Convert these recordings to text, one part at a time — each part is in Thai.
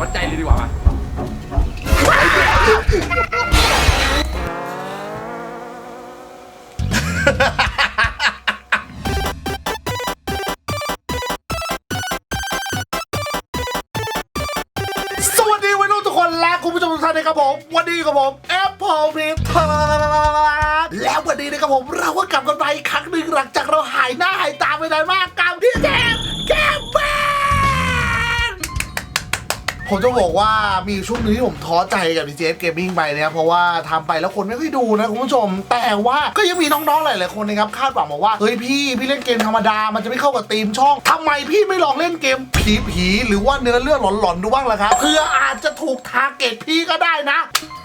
วัดใจเลยดีกว่ามาสวัสดีวัยรุ่นทุกคนและคุณผู้ชมทุกท่านนะครับผม วันนี้กับผม ผมจะบอกว่ามีช่วงนึงที่ผมท้อใจกับ DJS Gaming ไปนะครับเพราะว่าทำไปแล้วคนไม่ค่อยดูนะคุณผู้ชม แต่ว่าก็ยังมีน้องๆหลายๆคนนะครับคาดหวังบอกว่าเฮ้ยพี่พี่เล่นเกมธรรมดามันจะไม่เข้ากับธีมช่องทำไมพี่ไม่ลองเล่นเกมผีผีหรือว่าเนื้อเรื่องหลอนๆดูบ้างล่ะครับเพื่ออาจจะถูกทาร์เก็ตพี่ก็ได้นะ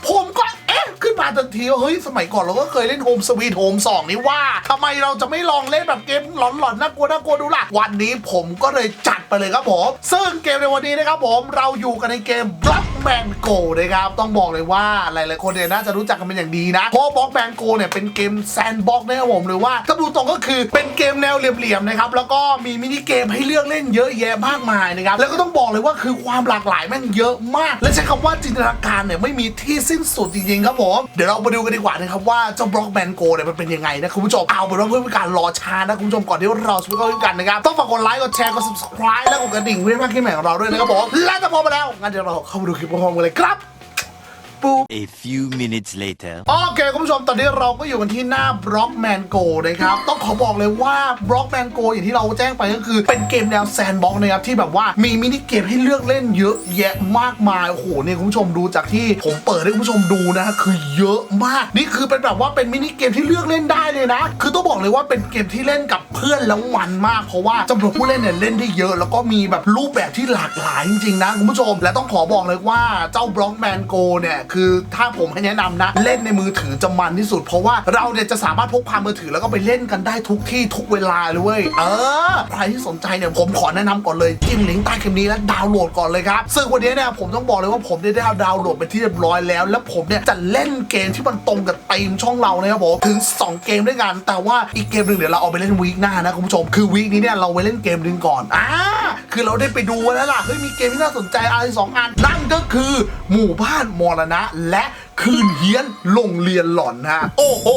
ผมก็ อ๊ะ ขึ้นมาทันทีว่าเฮ้ย สมัยก่อนเราก็เคยเล่นโฮมสวีทโฮมสองนี่ว่าทำไมเราจะไม่ลองเล่นแบบเกมหลอนๆน่ากลัวน่ากลัวดูล่ะ วันนี้ผมก็เลยจัดไปเลยครับผม ซึ่งเกมในวันนี้นะครับผมเราอยู่กันในเกม Blockman Go นะครับ ต้องบอกเลยว่าหลายๆคนเนี่ยน่าจะรู้จักกันเป็นอย่างดีนะ เพราะ Blockman Go เนี่ยเป็นเกมแซนด์บ็อกนะครับผมหรือว่าถ้าดูตรงก็คือเป็นเกมแนวเหลี่ยมๆนะครับแล้วก็มีมินิเกมให้เลือกเล่นเยอะแยะมากมายนะครับแล้วก็ต้องบอกเลยว่าคือความหลากหลายแม่งเยอะมาก และใช้คำว่าจินตนาการเนี่ยไม่มีที่สิ้นสุดจริงครับผม เดี๋ยวเรามาดูกันดีกว่านะครับว่าเจ้าบล็อกแมนโกเนี่ยมันเป็นยังไงนะคุณผู้ชม เอาเป็นว่าเพื่อเป็นการรอช้านะคุณผู้ชมก่อนที่เราจะไปเข้ากันนะครับ ต้องฝากกดไลค์ กดแชร์ กด subscribe และกดกระดิ่งเพื่อไม่พลาดคลิปใหม่ของเราด้วยนะครับผมและจะพร้อมมาแล้วงั้นเดี๋ยวเราเข้ามาดูคลิปพร้อมๆกันเลยครับ ปุ๊บ A few minutes later. โอเคคุณผู้ชมตอนนี้เราก็อยู่กันที่หน้า Blockman Go นะครับ ต้องขอบอกเลยว่า Blockman Go อย่างที่เราแจ้งไปก็คือเป็นเกมแนวแซนบ็อกนะครับ ที่แบบว่ามีมินิเกมให้เลือกเล่นเยอะแยะมากมาย โอ้โหเนี่ยคุณผู้ชมดูจากที่ผมเปิดให้คุณผู้ชมดูนะฮะคือเยอะมาก นี่คือเป็นแบบว่าเป็นมินิเกมที่เลือกเล่นได้เลยนะ คือต้องบอกเลยว่าเป็นเกมที่เล่นกับเพื่อนแล้วมันมาก เพราะว่าจำนวนผู้เล่นเนี่ยเล่นได้เยอะ แล้วก็มีแบบรูปแบบที่หลากหลายจริงๆนะคุณผู้ชม และต้องขอบอกเลยว่าเจ้า Blockman Go เนี่ยคือถ้าผมให้แนะนำนะ เล่นในมือถือจะมันที่สุด เพราะว่าเราเนี่ยจะสามารถพกพามือถือแล้วก็ไปเล่นกันได้ทุกที่ทุกเวลาเลยเว้ยเออใครที่สนใจเนี่ยผมขอแนะนำก่อนเลยจิ้มลิงก์ใต้คลิปนี้แล้วดาวน์โหลดก่อนเลยครับซึ่งวันนี้เนี่ยผมต้องบอกเลยว่าผมได้ดาวน์โหลดไปที่เรียบร้อยแล้ว แล้วผมเนี่ยจะเล่นเกมที่มันตรงกับธีมช่องเรานะครับผมถึง 2 เกมด้วยกัน แต่ว่าอีกเกมหนึ่งเดี๋ยวเราเอาไปเล่นวีคหน้านะคุณผู้ชมคือวีคนี้เนี่ยเราไปเล่นเกมหนึ่งก่อนอ่า คือเราได้ไปดูแล้วล่ะเฮ้ยมีเกมที่น่าสนใจอะไรสองอัน นั่นก็คือหมู่บ้านมรณะและคืนเฮี้ยนโรงเรียนหลอนฮะ โอ้โห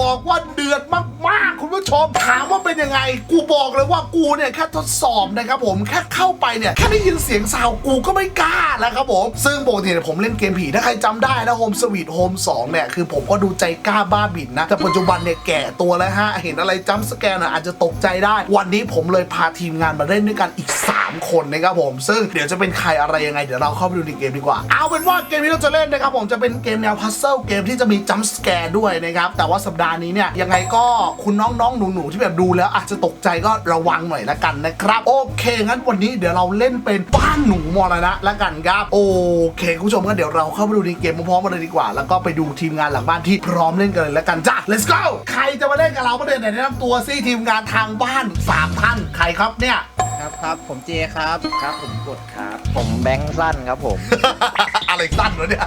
บอกว่าเดือดมากๆ คุณผู้ชมถามว่าเป็นยังไง กูบอกเลยว่ากูเนี่ยแค่ทดสอบนะครับผมแค่เข้าไปเนี่ยแค่ได้ยินเสียงซาวกูก็ไม่กล้าแล้วครับผม ซึ่งปกติเนี่ยผมเล่นเกมผีถ้าใครจำได้นะโฮมสวีทโฮม2เนี่ยคือผมก็ดูใจกล้าบ้าบินนะ แต่ปัจจุบันเนี่ยแก่ตัวแล้วฮะ เห็นอะไรจัมสแกนอะอาจจะตกใจได้ วันนี้ผมเลยพาทีมงานมาเล่นด้วยกันอีก 3 คนนะครับผม ซึ่งเดี๋ยวจะเป็นใครอะไรยังไงเดี๋ยวเราเข้าไปดูในเกมดีกว่า เอาเป็นว่าเกมที่เราจะเล่นนะครับผมจะเป็นเกมแนวพัซเซิลเกมที่จะมีจัมป์สแกร์ด้วยนะครับ แต่ว่าสัปดาห์นี้เนี่ยยังไงก็คุณน้องๆหนูๆที่แบบดูแล้วอาจจะตกใจก็ระวังหน่อยละกันนะครับ โอเค งั้นวันนี้เดี๋ยวเราเล่นเป็นบ้านหนูมรณะละกันครับ โอเคคุณผู้ชมก็เดี๋ยวเราเข้าไปดูในเกมพร้อมๆกันเลยดีกว่า แล้วก็ไปดูทีมงานหลังบ้านที่พร้อมเล่นกันเลยละกันจ้ะ let's go ใครจะมาเล่นกับเราก็เดินไหนแนะนำตัวซิทีมงานทางบ้านสามท่านใครครับเนี่ย ครับครับ ผมเจครับ ครับผมกดครับ ผมแบงค์สั้นครับผม อะไรสั้นวะเนี่ย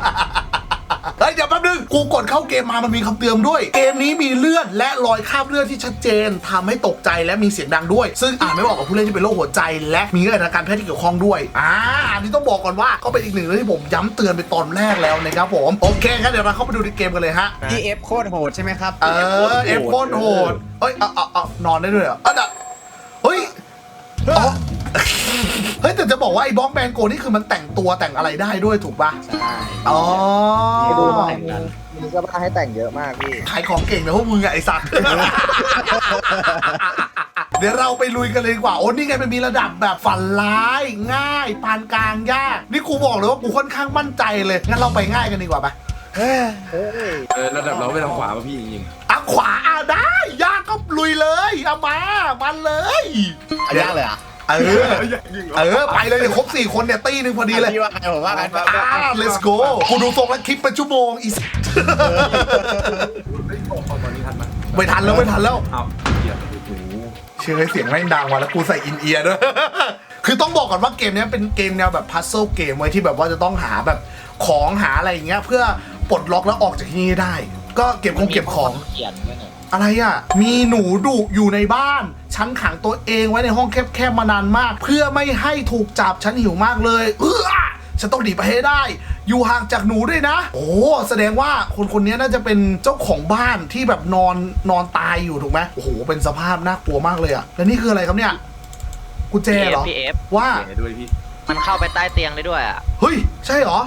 เฮ้ยเดี๋ยวแป๊บนึงกูกดเข้าเกมมามันมีคำเตือนด้วย เกมนี้มีเลือดและรอยคราบเลือดที่ชัดเจนทำให้ตกใจและมีเสียงดังด้วย ซึ่งอ่านไม่เหมาะกับผู้เล่นที่เป็นโรคหัวใจ และมีอาการแพทย์ที่เกี่ยวข้องด้วย อ่าอันนี้ต้องบอกก่อนว่าก็เป็นอีกหนึ่งเรื่องที่ผมย้ำเตือนไปตอนแรกแล้วนะครับผม โอเคครับเดี๋ยวเราเข้าไปดูในเกมกันเลยฮะ พี่เอฟโคตรโหดใช่ไหมครับเออเอฟโฟนโหดเอ้ยเอาเอาเอานอนได้ด้วยเหรออะเดี๋ยวเฮ้ย อ๋อเฮ้ยแต่จะบอกว่าไอ้บล็อกแมนโกนี่คือมันแต่งตัวแต่งอะไรได้ด้วยถูกปะใช่อ๋อ ให้ดูหน่อยมีมีเสื้อผ้าให้แต่งเยอะมากพี่ ขายของเก่งนะพวกมึงอะไอ้สัตว์ เดี๋ยวเราไปลุยกันเลยดีกว่า โอ้นี่ไงมันมีระดับแบบฝันร้าย ง่าย ปานกลางยาก นี่กูบอกเลยว่ากูค่อนข้างมั่นใจเลย งั้นเราไปง่ายกันดีกว่าปะ เฮ้ยเออระดับเราไปทางขวาป่ะพี่จริงอะขวาอะได้ยากก็ลุยเลยเอามามันเลยอายากเลยเหรอะเออเออไปเลยเดี๋ยวครบสี่คนเนี่ยตีหนึ่งพอดีเลยพี่ว่าไงผมว่าไงอ่า let's go กูดูทรงแล้วคลิปเป็นชั่วโมงอีสๆเฮ้ยโอ้โหตอนนี้ทันไหมไม่ทันแล้วไม่ทันแล้วเอาเกียร์โอ้โหเชื่อเสียงแม่งดังมาแล้วกูใส่อินเอียร์ด้วยคือต้องบอกก่อนว่าเกมเนี้ยเป็นเกมแนวแบบพัซเซิลเกมไว้ที่แบบว่าจะต้องหาแบบของหาอะไรอย่างเงี้ยเพื่อ ปลดล็อกแล้วออกจากที่นี่ได้ ก็เก็บของเก็บของ เขียนด้วยเนี่ยอะไรอะ มีหนูดุอยู่ในบ้าน ฉันขังตัวเองไว้ในห้องแคบๆมานานมาก เพื่อไม่ให้ถูกจับ ฉันหิวมากเลย เออฉันต้องหนีไปให้ได้ อยู่ห่างจากหนูด้วยนะ โอ้แสดงว่าคนคนนี้น่าจะเป็นเจ้าของบ้านที่แบบนอนนอนตายอยู่ถูกไหมโอ้โห เป็นสภาพน่ากลัวมากเลยอะ แล้วนี่คืออะไรครับเนี่ย กุญแจเหรอ พี่เอฟว่าเดี๋ยวด้วยพี่มันเข้าไปใต้เตียงได้ด้วยอะ เฮ้ย ใช่เหรอ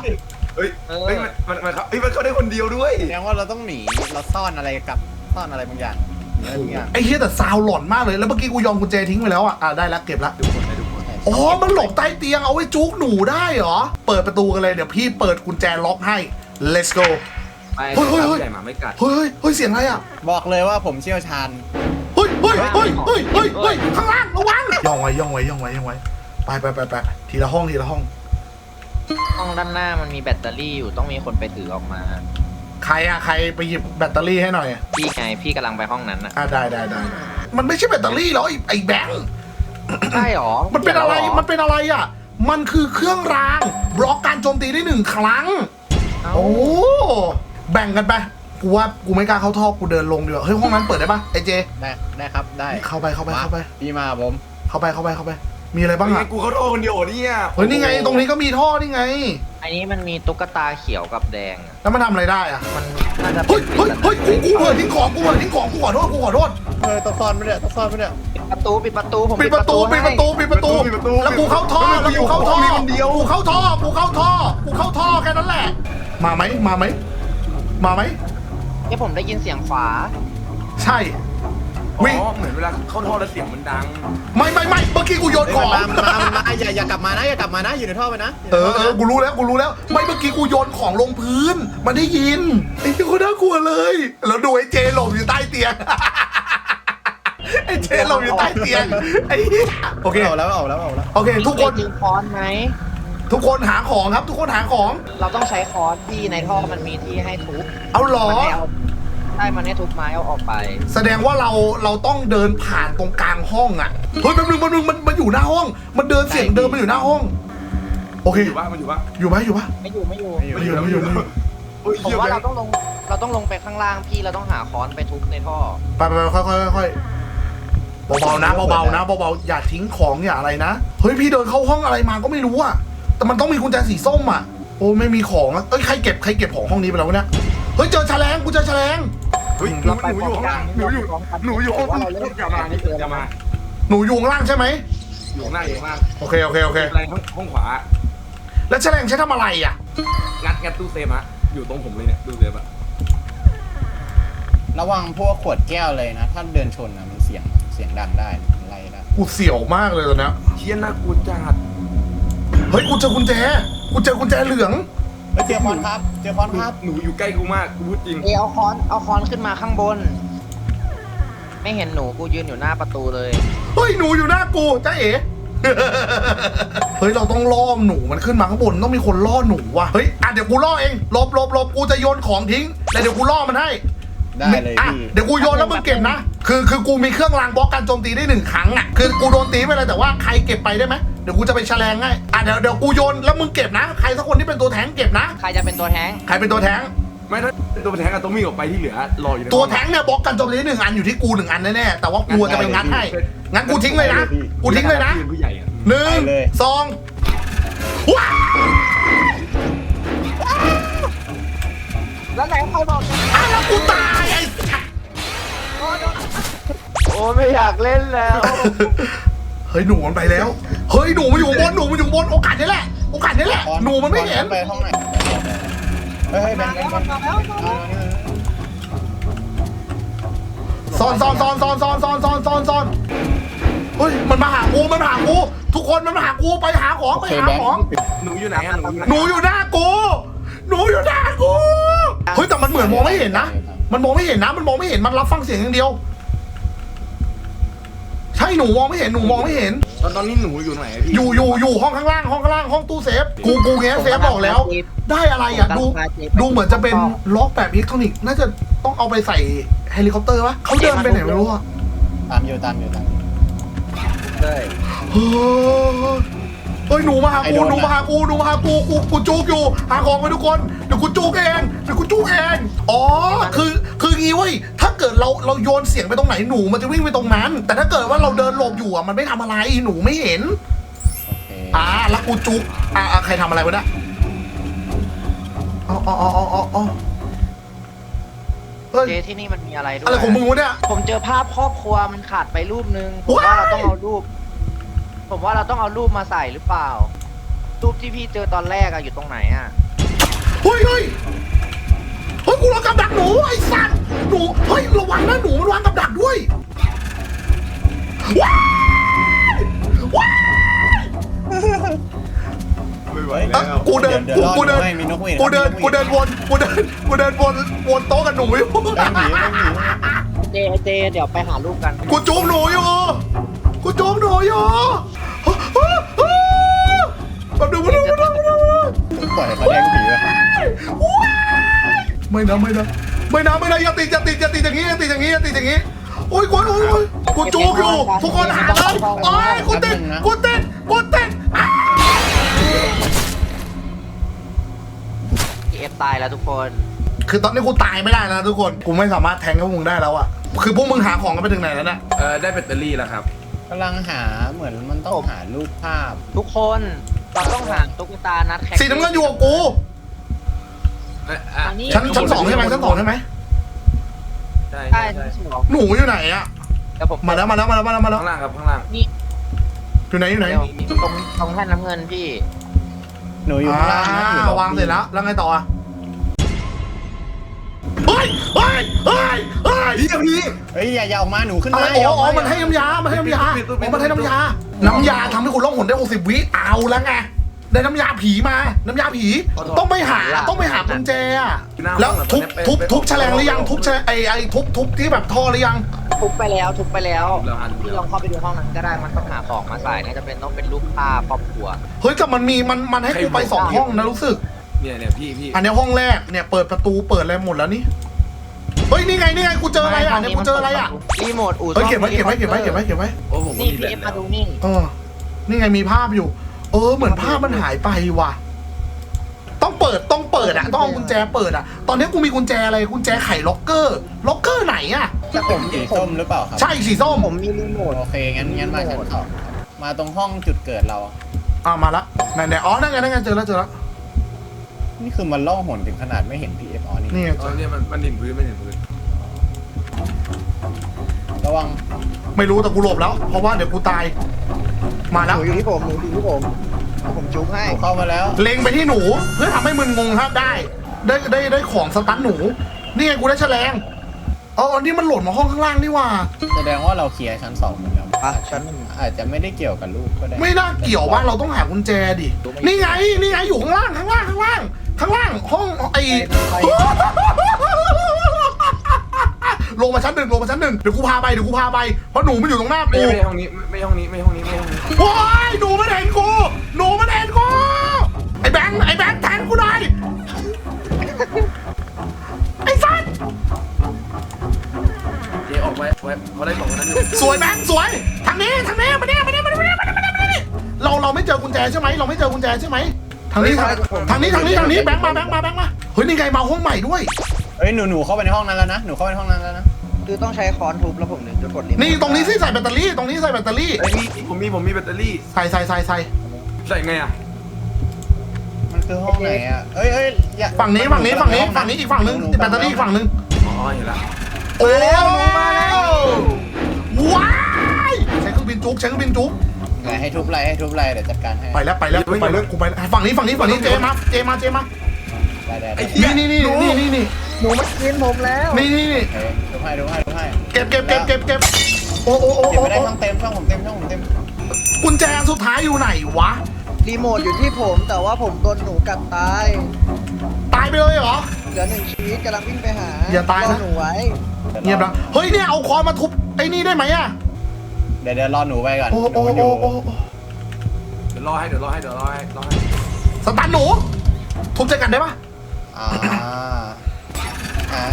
เฮ้ยเออเฮ้ยมันมันมันเข้าเฮ้ยมันเข้าได้คนเดียวด้วยแสดงว่าเราต้องหนีเราซ่อนอะไรกับซ่อนอะไรบางอย่างหนีอะไรบางอย่างไอ้เฮียแต่ซาวหลอนมากเลย แล้วเมื่อกี้กูยอมกุญแจทิ้งไปแล้วอะอะได้แล้วเก็บละทุกคนนะทุกคนอ๋อ มันหลบใต้เตียงเอาไว้จุกหนูได้เหรอ เปิดประตูกันเลย เดี๋ยวพี่เปิดกุญแจล็อกให้ let's go ไม่เฮ้ยเฮ้ยเฮ้ย ใหญ่หมาไม่กัด เฮ้ยเฮ้ยเฮ้ยเสียงอะไรอะ บอกเลยว่าผมเชี่ยวชาญเฮ้ยเฮ้ยเฮ้ยเฮ้ยเฮ้ยเฮ้ยข้างล่างระวังย่องไว้ย่องไว้ย่องไว้ย่องไว้ไปไปไปไปทีละห้องทีละห้อง ห้องด้านหน้ามันมีแบตเตอรี่อยู่ต้องมีคนไปถือออกมา ใครอะใครไปหยิบแบตเตอรี่ให้หน่อยพี่ไงพี่กำลังไปห้องนั้นอะอะได้ได้ได้ได้มันไม่ใช่แบตเตอรี่หรอไอ้ไอ้แบงค์ ใช่หรอมันเป็นอะไร มันเป็นอะไรอะ มันคือเครื่องราง บล็อกการโจมตีได้หนึ่งครั้งเอ้าโอ้ แบ่งกันไป กูว่ากูไม่กล้าเข้าท่อ กูเดินลงดีกว่า เฮ้ยห้องนั้นเปิดได้ปะไอเจ ได้ได้ครับได้เข้าไปเข้าไปมาเข้าไป พี่มาผมเข้าไปเข้าไปเข้าไป มีอะไรบ้างเฮ้อะยกูเขาโดนคนเดียวเนี่ยเฮ้ยนี่ไงตรงนี้ก็มีท่อนี่ไง อันนี้มันมีตุ๊กตาเขียวกับแดงอะแล้วมันทำอะไรได้อะมันน่าจะเฮ้ยป็เฮ้ยนเฮ้ยกูกูเปิดทิ้งของกูเปิดทิ้งของกูขอโทษกูขอโทษเออต้องซ่อนไม่ได้ต้องซ่อนไม่ได้ปิดประตูปิดประตูผมปิดประตูปิดประตูปิดประตูปิดประตู แล้วกูเข้าท่อแล้วกูเข้าท่อมีคนเดียวกูเข้าท่อกูเข้าท่อกูเข้าท่อแค่นั้นแหละ มาไหมมาไหมมาไหมเอ้ยผมได้ยินเสียงฝา ใช่ วิ่งอ๋อเหมือนเวลาเข้าท่อแล้วเสียงมันดัง ไม่ไม่ไม่เมื่อกี้กูโยนเฮ้ยของมันมามันมามันมาอย่าอย่ากลับมานะอย่ากลับมานะอยู่ในท่อไปนะเออเออกูรู้แล้วกูรู้แล้วไม่เมื่อกี้กูโยนของลงพื้น มันได้ยินไอ้ที่คนน่ากลัวเลย แล้วดูไอ้เจหลบอยู่ใต้เตียง ไอ้เจหลบอยู่ใต้เตียงไอ้เหี้ยโอเคเอาแล้วเอาแล้วเอาแล้วโอเค ทุกคนมีค้อนไหม ทุกคนหาของครับ ทุกคนหาของ เราต้องใช้ค้อนที่ในท่อมันมีที่ให้ทุบ เอาเหรอ มันให้เอา ใช่มันให้ทุบไม้เอาออกไป แสดงว่าเราเราต้องเดินผ่านตรงกลางห้องอะเฮ้ยแป๊บนึงแป๊บนึงมันมันอยู่หน้าห้อง มันเดินเสียงเดินมันอยู่หน้าห้อง โอเค อยู่ปะมันอยู่ปะอยู่ไหมอยู่ปะ ไม่อยู่ไม่อยู่ ไม่อยู่ไม่อยู่ไม่อยู่ โอ้ยผมเหี้ยว่าแบเรางค์ต้องลง เราต้องลงไปข้างล่างพี่เราต้องหาค้อนไปทุบในท่อไปไปไปค่อยค่อยค่อยเบาๆนะเบาๆนะเบาๆอย่าทิ้งของอย่าอะไรนะเฮ้ยพี่เดินเข้าห้องอะไรมาก็ไม่รู้อะแต่มันต้องมีกุญแจสีส้มอะโอ้ไม่มีของอะเอ้ยใครเก็บใครเก็บของห้องนี้ไปแล้ววะเนี่ย เฮ้ยเจอแฉลงกูเจอแฉลงเฮ้ยหนูหนูอยู่ข้างล่างหนูอยู่หนูอยู่ข้างล่างอย่ามาอย่ามาหนูอยู่ข้างล่างใช่ไหมอยู่ข้างล่างอยู่ข้างล่างโอเคโอเคโอเคอะไรห้องห้องขวา แล้วแฉลงใช้ทำอะไรอะงัดงัดตู้เซฟอะอยู่ตรงผมเลยเนี่ยตู้เซฟอะระวังพวกขวดแก้วเลยนะ ถ้าเดินชนนะมันเสียงเสียงดังได้อะไรได้กูเสี่ยวมากเลยตอนเนี้ยเชี่ยน่ากลัวจัดเฮ้ยกูเจอกุญแจกูเจอกุญแจเหลือง เฮ้ยเจอคอนครับ เจอคอนครับ หนูอยู่ใกล้กูมากกูพูดจริง เอเอาค้อนเอาค้อนขึ้นมาข้างบน ไม่เห็นหนูกูยืนอยู่หน้าประตูเลย เฮ้ยหนูอยู่หน้ากูจ้าเอ๋ เฮ้ยเราต้องล่อหนูมันขึ้นมาข้างบนต้องมีคนล่อหนูว่ะเฮ้ยอะเดี๋ยวกูล่อเองหลบหลบหลบกูจะโยนของทิ้งแต่เดี๋ยวกูล่อมันให้ได้เลยอะพี่เดี๋ยวกูโยนแล้วมึงเก็บนะคือคือกูมีเครื่องรางบล็อกการโจมตีได้หนึ่งครั้งอะคือกูโดนตีไปเลยแต่ว่าใครเก็บไปได้ไหมเดี๋ยวกูจะไปแฉลงให้อะเดี๋ยวเดี๋ยวกูโยนแล้วมึงเก็บนะ ใครสักคนที่เป็นตัวแทงเก็บนะ ใครจะเป็นตัวแท้ง ใครเป็นตัวแทง ไม่ถ้าเป็นตัวแทงอะต้องมีออกไปที่เหลือรออยู่ในตัวแทงเนี่ยบล็อกการโจมตีได้หนึ่งอันอยู่ที่กูหนึ่งอันแน่ๆแต่ว่ากูจะไปงัดให้ งั้นกูทิ้งเลยนะ กูทิ้งเลยนะผู้ใหญ่อะหนึ่งสองว้าวแล้วไหนใครบอกจะอ้าวแล้วกูตายไอ้สัสโอ้ไม่อยากเล่นแล้ว เฮ้ยหนูมันไปแล้ว เฮ้ยหนูมันอยู่บนหนูมันอยู่บนโอกาสนี้แหละโอกาสนี้แหละคอหนูมันไม่เห็นคอไปห้องไหนเฮ้ยเฮ้ยแบงค์แบงค์แบงค์เอาเอาเอาซ่อนซ่อนซ่อนซ่อนซ่อนซ่อนซ่อนซ่อนซ่อนเฮ้ยมันมาหากูมันมาหากูทุกคนมันมาหากูไปหาของโอไปเคหาแบงของค์หนูอยู่ไหนอะหนูอยู่ไหนหนูอยู่หน้ากูหนูอยู่หน้ากูเฮ้ยแต่มันเหมือนมองไม่เห็นนะ มันมองไม่เห็นนะ มันมองไม่เห็นมันรับฟังเสียงอย่างเดียว ใช่หนูมองไม่เห็นหนูมองไม่เห็น ตอนตอนนี้หนูอยู่ไหนอะพี่อยู่อยู่อยู่ห้องข้างล่างห้องข้างล่างห้องตู้เซฟกูกูแง้เซฟบอกแล้ว ได้อะไรอะดูดูเหมือนจะเป็นล็อกแบบอิเล็กทรอนิกส์น่าจะต้องเอาไปใส่เฮลิคอปเตอร์ปะเขาเดินไปไหนไม่รู้อะตามอยู่ตามอยู่ตามอยู่เลยเฮ้ยเฮ้ยหนูมาหาไอ้กูโดนหนูมาหากูหนูมาหากูกูกูจูกอยู่หาของไปทุกคนเดี๋ยวกูจูกเองเดี๋ยวกูจูกเองอ๋อคือคืองี้เว้ยถ้า เกิดเราเราโยนเสียงไปตรงไหนหนูมันจะวิ่งไปตรงนั้น แต่ถ้าเกิดว่าเราเดินหลบอยู่อะมันไม่ทำอะไรหนูไม่เห็นโอเคอ่าแล้วกูจุกอ่าอ่าใครทำอะไรวะเนี่ยอ๋ออ๋ออ๋ออ๋ออ๋อเฮ้ยเจที่นี่มันมีอะไรด้วยอะไรของมึงวะเนี่ย ผมเจอภาพครอบครัวมันขาดไปรูปนึงผมว่าว้ายเราต้องเอารูป ผมว่าเราต้องเอารูปมาใส่หรือเปล่า รูปที่พี่เจอตอนแรกอะอยู่ตรงไหนอะเฮ้ยเฮ้ยเฮ้ย กูวางกับดักหนูไอ้สัตว์หนูเฮ้ยระวังนะหนูมันวางกับดักด้วยว้ายว้ายไม่ไหวเอ้แล้ยวกูเดินดี๋ยวกูรอกูเดินให้มีนกหวีดกูเดินมีกูกหวีเดินวนกูเดินกูเดินวนวนโต๊ะกับหนูอยู่ไม่หนีไม่หนีเจเจเดี๋ยวไปหารูปกัน กูจูบหนูอยู่กูจูบหนูอยู่แป๊บนึงแป๊บนึงแป๊บนึงแป๊บนึงปล่อยเขาแดงผีไป ไม่นะไม่นะไม่นะไม่นะอย่าติดอย่าติดอย่าติดอย่างนี้อย่าติดอย่างนี้อย่าติดอย่างนี้โอ้ยกวนโอ้ยโอ้ยกูจูบอยู่ทุกคนหาเลยโอ้ยกูติดกูติดกูติดอ้าวเอฟตายแล้วทุกคน คือตอนนี้กูตายไม่ได้แล้วทุกคนกูไม่สามารถแทงพวกมึงได้แล้วอะคือพวกมึงหาของกันไปถึงไหนแล้วเนี่ยเออได้แบตเตอรี่แล้วครับกำลังหาเหมือนมันต้องหารูปภาพ ทุกคนเราต้องหาตุ๊กตานัดแข่งสีน้ำเงินอยู่กับกูเอ่ออะอันนี้ ชั้นชั้นสองใช่ไหมชั้นสองใช่ไหมใช่ใช่ใช่ชั้นใช่สองหนูอยู่ไหนอะเดี๋ยวผมมาแล้วมาแล้วมาแล้วมาแล้วมาแล้วข้างล่างครับข้างล่างอยู่ไหนอยู่ไหนเดี๋ยวตรงตรงแท่นน้ำเงินพี่ หนูอยู่ข้างล่างนะอยู่อ่าวางเสร็จแล้วแล้วไงต่ออะเฮ้ยเฮ้ยเฮ้ยเฮ้ยพี่พี่เฮ้ยอย่าอย่าออกมาหนูขึ้นอะไรมาอ๋ย่าอออกอ๋อมามันให้น้ำยามันให้น้ำยาอ๋อมันให้น้ำยาน้ำยาทำให้คุณล่องหนได้60วิเอาแล้วไง ได้น้ำยาผีมา น้ำยาผี ต้องไปหา ต้องไปหากุญแจอะแล้วทุบทุบทุบแฉลงหรือยัง ทุบแฉลงไอไอทุบทุบที่แบบท่อหรือยัง ทุบไปแล้วทุบไปแล้วเราหันพี่ลองเข้าไปดูห้องนั้นก็ได้ มันต้องหาของมาใส่น่าจะเป็นต้องเป็นรูปภาพครอบครัว เฮ้ยแต่มันมี มัน มันให้กูไปสองห้องนะรู้สึก เนี่ยเนี่ยพี่พี่อันนี้ห้องแรก เนี่ยเปิดประตูเปิดอะไรหมดแล้วนี่ เฮ้ยนี่ไงนี่ไงกูเจออะไรอะเนี่ยกูเจออะไรอะรีโมทอู่เฮ้ยเก็บไว้เก็บไว้เก็บไว้เก็บไว้เก็บไว้โอ้ผมก็นี่มีแบพี่ตเอฟแล้มาวดูนี่เออนี่ไงมีภาพอยู่ เออเหมือนภาพมันหายไปว่ะ ต้องเปิดต้องเปิดอะต้องเอากุญแจเปิดอะตอนนี้กูมีกุญแจอะไรกุญแจไขล็อกเกอร์ ล็อกเกอร์ไหนอะแต่ผมสีส้มหรือเปล่าครับ ใช่สีส้มผมมีรีโมท โอเค งั้นงั้นมาชั้นสองมาตรงห้องจุดเกิดเรา อ่ามาละไหนไหนอ๋อนั่นไงนั่นไงเจอแล้วเจอแล้วนี่คือมันล่องหนถึงขนาดไม่เห็นพีเอฟอ๋อนี่นี่ไงตอนนี้มันมันเห็นพื้นไม่เห็นพื้นระวังไม่รู้แต่กูหลบแล้ว เพราะว่าเดี๋ยวกูตาย มาหแล้วนูอยู่ที่ผมหนูอยู่ที่ผม ผมจุกให้หนูเข้ามาแล้ว เล็งไปที่หนูเพื่อทำให้มึนงงครับได้ ได้ได้ได้ของสตันหนู นี่ไงกูได้แฉลงอ๋ออันนี้มันหล่นมาห้องข้างล่างนี่หว่า แสดงว่าเราเคลียร์ชั้นสองหมดแล้วอะชั้น อาจจะไม่ได้เกี่ยวกับลูกก็ได้ไม่น่าเกี่ยวว่าเราต้องหากุญแจดิ นี่ไง นี่ไงอยู่ข้างล่างข้างล่างข้างล่าง ข้างล่างห้องไอ ลงมาชั้นหนึ่งลงมาชั้นหนึ่งเดี๋ยวกูพาไปเดี๋ยวกูพาไปเพราะหนูมันอยู่ตรงหน้าไม่กูไม่ห้องนี้ไม่ห้องนี้ไม่ห้องนี้ไม่ห้องนี้โอ้ยหนูมันเห็นกูหนูมันเห็นกูไอ้แบงค์ไอ้แบงค์แทนกูหน่อยไอ้สัสเจ๊ออกไว้ไว้เขาได้ของนั้นอยู่สวยแบงค์สวยทางนี้ทางนี้มาเนี่ยมาเนี่ยมาเนี่ยมาเนี่ยมาเนี่ยมาเนี่ยเราเราไม่เจอกุญแจใช่ไหมเราไม่เจอกุญแจใช่ไหมทางนี้ทางนี้ทางนี้ทางนี้แบงค์มาแบงค์มาแบงค์มาเฮ้ยนี่ไงมาห้องใหม่ด้วย เฮ้ยหนูหนูเข้าไปในห้องนั้นแล้วนะหนูเข้าไปในห้องนั้นแล้วนะคือต้องใช้ค้อนทุบแล้วผมถึงจะกดรีโมทนี่ตรงนี้สิใส่แบตเตอรี่ตรงนี้ใส่แบตเตอรี่ไอ้นี่ผมมีผมมีแบตเตอรี่ใส่ใส่ใส่ใส่ใส่ไงอะมันคือห้องไหนอะเอ้ยเอ้ยอย่าฝั่งนี้ฝั่งนี้ฝั่งนี้ฝั่งนี้อีกฝั่งนึงแบตเตอรี่อีกฝั่งนึงอ๋อเห็นละโอ้แล้วมาแล้วว้ายใช้เครื่องบินจุกใช้เครื่องบินจุกไหนให้ทุบไรให้ทุบไรเดี๋ยวจัดการให้ไปแล้วไปแล้วกูไปแล้วกูไปแล้วฝั่งนี้ฝั่งนี้ฝั่งนี้เจมาเจมาเจมาได้ได้ไอ้ได้เหี้ยนี่นี่นี่นี่นี่นี่ หนูมากินผมแล้วนี่นี่นี่เฮ้ยทุบให้ทุบให้ทุบให้เก็บเก็บเก็บเก็บเก็บโอ้โอ้โอ้เก็บโอ้ไม่ได้ช่องเต็มช่องผมเต็มช่องผมเต็มกุญแจสุดท้ายอยู่ไหนวะ รีโมทอยู่ที่ผมแต่ว่าผมโดนหนูกัดตายตายไปเลยเหรอ เหลือหนึ่งชีวิตกำลังวิ่งไปหาอย่าตายนะรอหนูไว้ เงียบแล้วเฮ้ยเนี่ยเอาคอนมาทุบไอ้นี่ได้ไหมอะเดี๋ยวเดี๋ยวรอหนูไปก่อนโอ้หนูโอ้มันอโอ้ยู่โอ้เดี๋ยวรอให้เดี๋ยวรอให้เดี๋ยวรอให้รอให้สตันหนูทุบใจกันได้ปะอ่า อ่า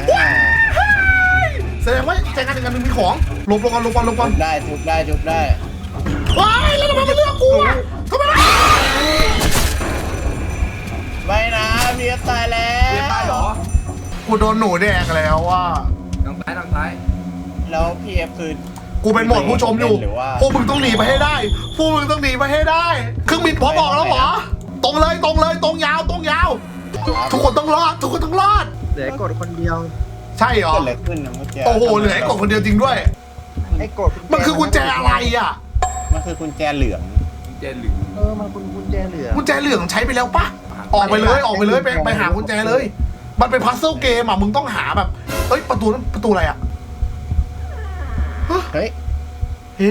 แสดงว่าใจกันอีกอันหนึงมีของหลบลงก่อนหลบก่อนหลบก่อนทุบได้ทุบได้ทุบได้ว้ายแล้วทำไมมันเลือกกูอะทำไมล่ะไม่นะเบียร์ตายแล้เจ๊ตายวเหรอกูโดนหนูแดกแล้วว่าท้ายแล้วพี่เอฟคือ กูเป็นโหมดผู้ชมอยู่ หรือว่า พวกมึงต้องหนีไปให้ได้ พวกมึงต้องหนีไปให้ได้ เครื่องบินพอบอกแล้วเหรอ ตรงเลยตรงเลยตรงยาวตรงยาว ทุกคนต้องรอด ทุกคนต้องรอด เหลือไอ้กดคนเดียวใช่เหรอ เกิดอะไรขึ้นนะเมื่อกี้โอ้โหเหลือไอ้กบคนเดียวจริงด้วย ไอ้กดมันคือกุญแจอะไรอะ มันคือกุญแจเหลือง เจนหรือเออมันคุณกุญแจเหลือกุญแจเหลืองใช้ไปแล้วปะออกไปเลยออกไปเลยไปไปหากุญแจเลย มันเป็นพัซเซิลเกมอะมึงต้องหาแบบเอ้ยประตูนั้นประตูอะไรอะเฮ้ยเฮ้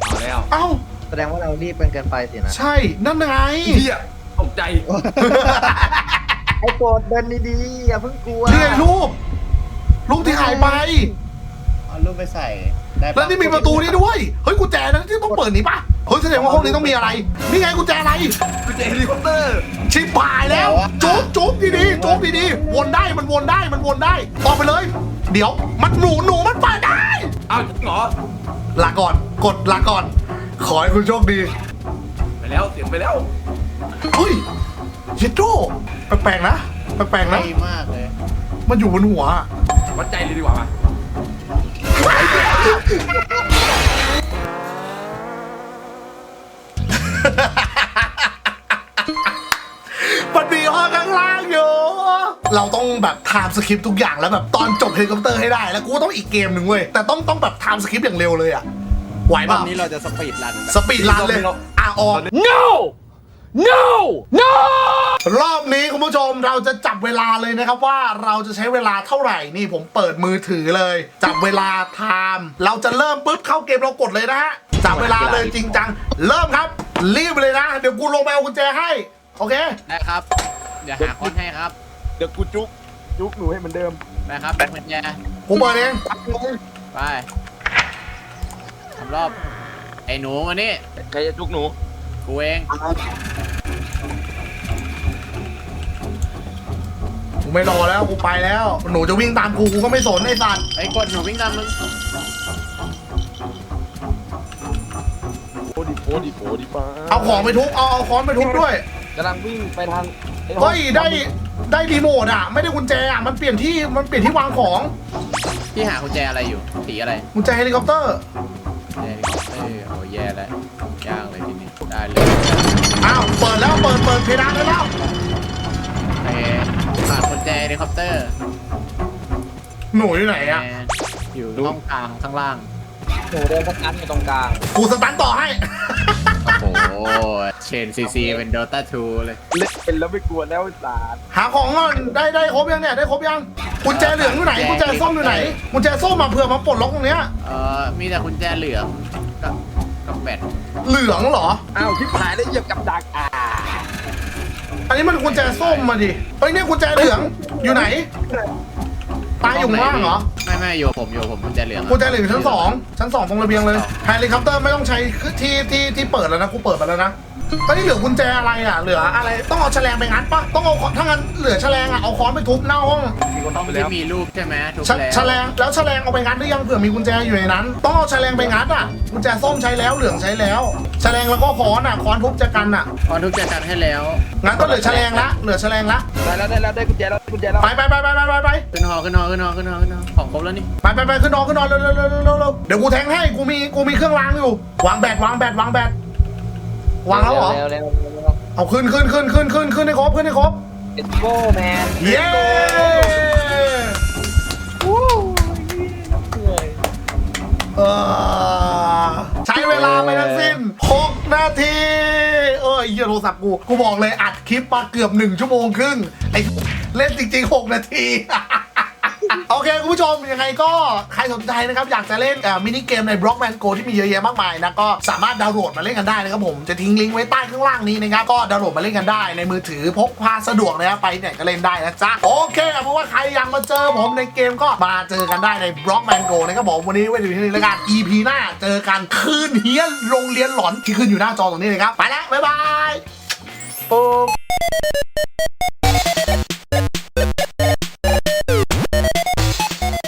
เอาแล้วเอ้าแสดงว่าเรารีบเป็นเกินไปสินะใช่นั่นไง เฮียตกใจ ไอ้กดเดินดีๆอย่าเพิ่งกลัวนี่ไงรูปรูปที่หายไป เอารูปไปใส่ได้ปะแล้วนี่มีประตูนี่ด้วยเฮ้ยกุญแจนั้นที่ต้องเปิดนี่ปะเฮ้ยแสดงว่าห้องนี้ต้องมีอะไรนี่ไงกุญแจอะไร กุญแจเฮลิคอปเตอร์ ชิบหายแล้วจุ๊บจุ๊บดีๆจุ๊บดีๆวนได้มันวนได้มันวนได้ออกไปเลย เดี๋ยวมันหนูหนูมันเปิดได้เอาจริงเหรอลาก่อนกดลาก่อน ขอให้คุณโชคดี ไปแล้วเสียงไปแล้วเฮ้ย เยดโดแปลกๆนะแปลกๆใกล้นะมากเลยมันอยู่บนหัวอะวัดใจเลยดีกว่ามามันมีห้องข้างล่างอยู่ เราต้องแบบไทม์สคริปต์ทุกอย่างแล้วแบบตอนจบเฮลิคอปเตอร์ให้ได้ แล้วกูก็ต้องอีกเกมหนึ่งเว้ย แต่ต้องต้องแบบไทม์สคริปต์อย่างเร็วเลยอะไหววัเปล่านนี้เราจะสปีดรันสปีดรันเลยอะออก No! No! No! รอบนี้คุณผู้ชมเราจะจับเวลาเลยนะครับว่าเราจะใช้เวลาเท่าไหร่นี่ผมเปิดมือถือเลย จับเวลาไทม์เราจะเริ่มปุ๊บเข้าเกมเรากดเลยนะฮะจับเวลาเลยจริงจังเริ่มครับ รีบเลยนะ เดี๋ยวกูลงไปเอากุญแจให้ โอเคได้ครับ เดี๋ยวหาคอนให้ครับ เดี๋ยวกูจุกจุกหนูให้เหมือนเดิมได้ครับเป็นกุญแจกูเปิดเองไปทำรอบไอ้หนูมานี่ใครจะจุกหนู กูเองกูไม่รอแล้วกูไปแล้ว หนูจะวิ่งตามกูกูก็ไม่สนไอ้สัตว์ไอ้กดหนูวิ่งตามมึงโอดิโอดิโอดิป้าเอาของไปทุบเอาเอาค้อนไปทุบด้วยกำลังวิ่งไปทางอ้ห้องเฮ้ยได้ได้รีโมทอะ ไม่ได้กุญแจอะมันเปลี่ยนที่มันเปลี่ยนที่วางของพี่หากุญแจอะไรอยู่สีอะไรกุญแจเฮลิคอปเตอร์ แย่เอ้ยโอ้แย่แล้ว ปิดแล้วเปิดเปิดเพดานได้แล้วโอเคขาดกุญแจเฮลิคอปเตอร์หนูอยู่ไหนอะแอนอยู่ห้องกลางข้างล่าง หนูเดินสตันอยู่ตรงกลางกูสตันต่อให้ โอ้โห เชนซีซีเป็นโดตาทูเลย เล่นเป็นแล้วไม่กลัวแล้วไอ้สารหาของก่อนได้ได้ครบยังเนี่ยได้ครบยังกุญแจเหลืองอยู่ไหนกุญแจส้มอยู่ไหนกุญแจส้มมาเผื่อมาปลดล็อกตรงเนี้ยเอ่อ มีแต่กุญแจเหลืองกับกับแบตเหลืองเหรออ้าวชิบหายแล้วเหยียบกับดักอ่า อันนี้มันกุญแจส้มมาดิเฮ้ยเนี่ยกุญแจเหลืองอยู่ไหน ตายอยู่ข้างล่างเหรอ ไม่ไม่อยู่ผมอยู่ผมกุญแจเหลืองอะกุญแจเหลืองชั้นสองชั้นสองตรงระเบียงเลยเฮลิคอปเตอร์ไม่ต้องใช้ที่ที่ที่เปิดแล้วนะกูเปิดไปแล้วนะ ตอนนี้เหลือกุญแจอะไรอะ เหลืออะไร ต้องเอาแฉลงไปงัดปะต้องเอาถ้างั้นเหลือแฉลงอะ เอาค้อนไปทุบหน้าห้องมีคนห้ต้อองงไปที่แล้วมีรูปใช่ไหมถูกแฉแล้วแฉลงแล้วแฉลงเอาไปงัดหรือยังเผื่อมีกุญแจอยู่ในนั้น ต้องเอาแฉลงไปงัดอะ กุญแจส้มใช้แล้ว เหลืองใช้แล้ว แฉลงแล้วก็ค้อนอะ ค้อนทุบจะกันอะตอนทุกแจกันให้แล้ว งั้นต้องเหลือแฉลงละ เหลือแฉลงละ ได้แล้วได้แล้วได้กุญแจแล้วได้กุญแจแล้วไปไปไปไปไปไปไปขึ้นหอขึ้นหอขึ้นหอขึ้นหอขึ้นหอของครบแล้วนี่ ไปไปไปขึ้นนอนขึ้นนอนเร็วเร็วเร็วเร็วเร็วเร็วเดี๋ยวกูแทงให้ กูมี กูมีเครื่องรางอยู่ วางแบตวางแบตวางแบต วางแล้วเหรอ เร็วเร็วเร็วเร็วเอาขึ้นขึ้นขึ้นขึ้นขึ้นขึ้นให้ครบขึ้นให้ครบ เอ็นโก้แมนเย้เออใช้เวลาไปทั้งสิ้น 6 นาที เอ้ยเหี้ยโทรศัพท์กู กูบอกเลยอัดคลิปมาเกือบ 1 ชั่วโมงครึ่ง ไอ้ เล่นจริงๆ 6 นาที โอเค คุณผู้ชม ยังไงก็ใครสนใจนะครับ อยากจะเล่นมินิเกมใน Blockman Go ที่มีเยอะแยะมากมายนะ ก็สามารถดาวน์โหลดมาเล่นกันได้นะครับผมจะทิ้งลิงก์ไว้ใต้ข้างล่างนี้นะครับก็ดาวน์โหลดมาเล่นกันได้ในมือถือพกพาสะดวกนะครับไปไหนก็เล่นได้นะจ๊ะโอเคเพราะว่าใครยากมาเจอผมในเกมก็มาเจอกันได้ใน Blockman Go นะครับผมวันนี้ไว้ดูที่นี่แล้วกัน EP หน้าเจอกันคืนเฮียนโรงเรียนหลอนที่ขึ้นอยู่หน้าจอตรงนี้เลยครับไปแล้วบ๊ายบาย